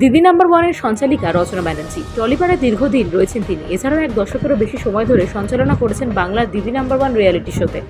দিদি নাম্বার ওয়ানের সঞ্চালিকা রচনা ব্যানার্জি। টলিপাড়ায় দীর্ঘদিন রয়েছেন তিনি। এছাড়াও এক দশকেরও বেশি সময় ধরে সঞ্চালনা করেছেন বাংলার দিদি নাম্বার ওয়ান রিয়ালিটি শোতে।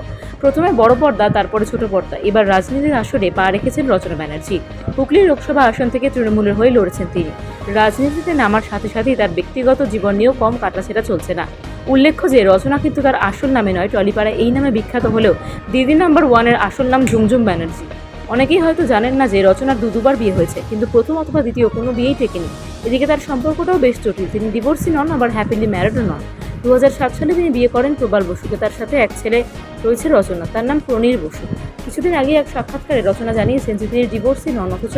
প্রথমে বড় পর্দা, তারপরে ছোট পর্দা। এবার রাজনীতির আসরে পা রেখেছেন রচনা ব্যানার্জি। হুগলি লোকসভা আসন থেকে তৃণমূলের হয়ে লড়েছেন তিনি। রাজনীতিতে নামার সাথে সাথেই তার ব্যক্তিগত জীবন নিয়েও কম কাটাছেড়া চলছে না। উল্লেখ্য যে, রচনা কিন্তু তার আসল নামে নয়। টলিপাড়া এই নামে বিখ্যাত হলেও দিদি নাম্বার ওয়ানের আসল নাম ঝুমঝুম ব্যানার্জি। অনেকেই হয়তো জানেন না যে রচনার দু দুবার বিয়ে হয়েছে, কিন্তু প্রথম অথবা দ্বিতীয় কোনো বিয়েই টেকেনি। এদিকে তার সম্পর্কটাও বেশ জটিল। তিনি ডিভোর্সি নন, আবার হ্যাপিলি ম্যারিডও নন। দু হাজার সাত সালে তিনি বিয়ে করেন প্রবাল বসুকে। তার সাথে এক ছেলে রয়েছে রচনা। তার নাম প্রণীর বসু। কিছুদিন আগে এক সাক্ষাৎকারে রচনা জানিয়েছেন যে তিনি ডিভোর্সি নন, অথচ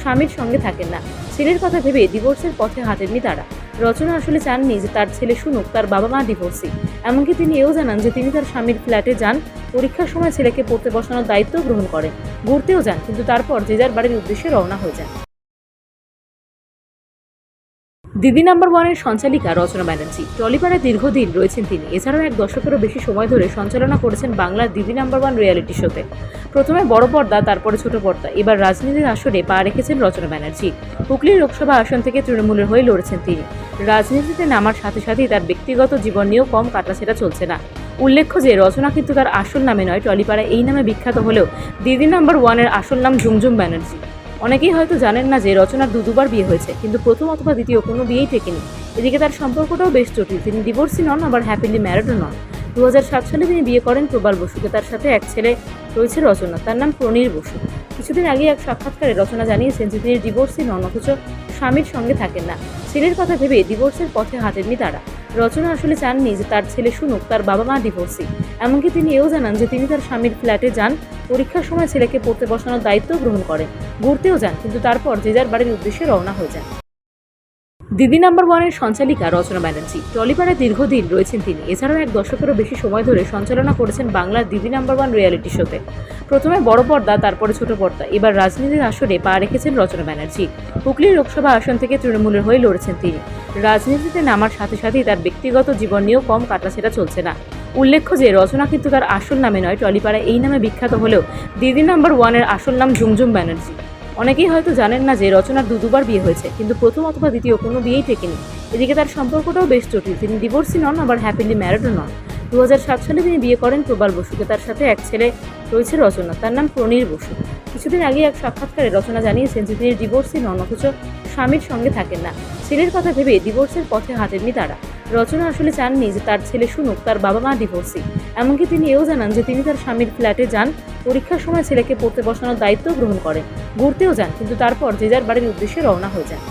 স্বামীর সঙ্গে থাকেন না। ছেলের কথা ভেবে ডিভোর্সের পথে হাঁটেননি তারা। রচনা আসলে চাননি যে তার ছেলে শুনুক, তার বাবা মা ডিভোর্সি এমনকি তিনি এও জানান যে তিনি তার স্বামীর ফ্ল্যাটে যান, পরীক্ষার সময় ছেলেকে পড়তে বসানোর দায়িত্ব গ্রহণ করেন। ঘুরতেও যান, কিন্তু তারপর যে যার বাড়ির উদ্দেশ্যে রওনা হয়ে যান। দিদি নাম্বার ওয়ানের সঞ্চালিকা রচনা ব্যানার্জি। টলিপাড়ায় দীর্ঘদিন রয়েছেন তিনি। এছাড়াও এক দশকেরও বেশি সময় ধরে সঞ্চালনা করেছেন বাংলার দিদি নাম্বার ওয়ান রিয়ালিটি শোতে। প্রথমে বড় পর্দা, তারপরে ছোট পর্দা। এবার রাজনীতির আসরে পা রেখেছেন রচনা ব্যানার্জি। হুগলি লোকসভা আসন থেকে তৃণমূলের হয়ে লড়েছেন তিনি। রাজনীতিতে নামার সাথে সাথেই তার ব্যক্তিগত জীবন নিয়েও কম কাটাছেড়া চলছে না। উল্লেখ্য যে, রচনা কিন্তু তার আসল নামে নয়। টলিপাড়া এই নামে বিখ্যাত হলেও দিদি নাম্বার ওয়ানের আসল নাম ঝুমঝুম ব্যানার্জি। অনেকেই হয়তো জানেন না যে রচনার দু দুবার বিয়ে হয়েছে, কিন্তু প্রথম অথবা দ্বিতীয় কোনো বিয়েই টেকেনি। এদিকে তার সম্পর্কটাও বেশ জটিল, তিনি ডিভোর্সি নন, আবার হ্যাপিলি ম্যারিডও নন। দু হাজার সাত সালে তিনি বিয়ে করেন প্রবাল বসুকে, তার সাথে এক ছেলে রয়েছে রচনা, তার নাম প্রণীর বসু। কিছুদিন আগে এক সাক্ষাৎকারে রচনা জানিয়েছেন যে তিনি ডিভোর্সি নন, অথচ স্বামীর সঙ্গে থাকেন না। ছেলের কথা ভেবে ডিভোর্সের পথে হাঁটেননি তারা। রচনা আসলে চাননি যে তার ছেলে শুনুক, তার বাবা মা ডিভোর্সি এমনকি তিনি এও জানান যে তিনি তার স্বামীর ফ্ল্যাটে যান, পরীক্ষার সময় ছেলেকে পড়তে বসানোর দায়িত্ব গ্রহণ করেন। ঘুরতেও যান, কিন্তু তারপর যে যার বাড়ির উদ্দেশ্যে রওনা হয়ে যান। দিদি নাম্বার ওয়ানের সঞ্চালিকা রচনা ব্যানার্জি। টলিপাড়ায় দীর্ঘদিন রয়েছেন তিনি। এছাড়াও এক দশকেরও বেশি সময় ধরে সঞ্চালনা করেছেন বাংলার দিদি নাম্বার ওয়ান রিয়ালিটি শোতে। প্রথমে বড় পর্দা, তারপরে ছোট পর্দা। এবার রাজনীতির আসরে পা রেখেছেন রচনা ব্যানার্জি। হুগলি লোকসভা আসন থেকে তৃণমূলের হয়ে লড়েছেন তিনি। রাজনীতিতে নামার সাথে সাথেই তার ব্যক্তিগত জীবন নিয়েও কম কাটাছেড়া চলছে না। উল্লেখ্য যে, রচনা কিন্তু তার আসল নামে নয়। টলিপাড়া এই নামে বিখ্যাত হলেও দিদি নাম্বার ওয়ানের আসল নাম ঝুমঝুম ব্যানার্জি। অনেকেই হয়তো জানেন না যে রচনার দু দুবার বিয়ে হয়েছে, কিন্তু প্রথম অথবা দ্বিতীয় কোনো বিয়েই টেকেনি। এদিকে তার সম্পর্কটাও বেশ জটিল। তিনি ডিভোর্সি নন, আবার হ্যাপিলি ম্যারিডও নন। দু হাজার সাত সালে তিনি বিয়ে করেন প্রবাল বসুকে। তার সাথে এক ছেলে রয়েছে রচনা, তার নাম প্রণীর বসু। কিছুদিন আগে এক সাক্ষাৎকারে রচনা জানিয়েছেন যে তিনি ডিভোর্সি নন, অথচ স্বামীর সঙ্গে থাকেন না। ছেলের কথা ভেবে ডিভোর্সের পথে হাঁটেননি তারা। রচনা আসলে চাননি যে তার ছেলে শুনুক তার বাবা মা ডিভোর্সি এমনকি তিনি এও জানান যে তিনি তার স্বামীর ফ্ল্যাটে যান, পরীক্ষার সময় ছেলেকে পড়তে বসানোর দায়িত্ব গ্রহণ করেন। ঘুরতেও যান, কিন্তু তারপর যে যার বাড়ির উদ্দেশ্যে রওনা হয়ে যান।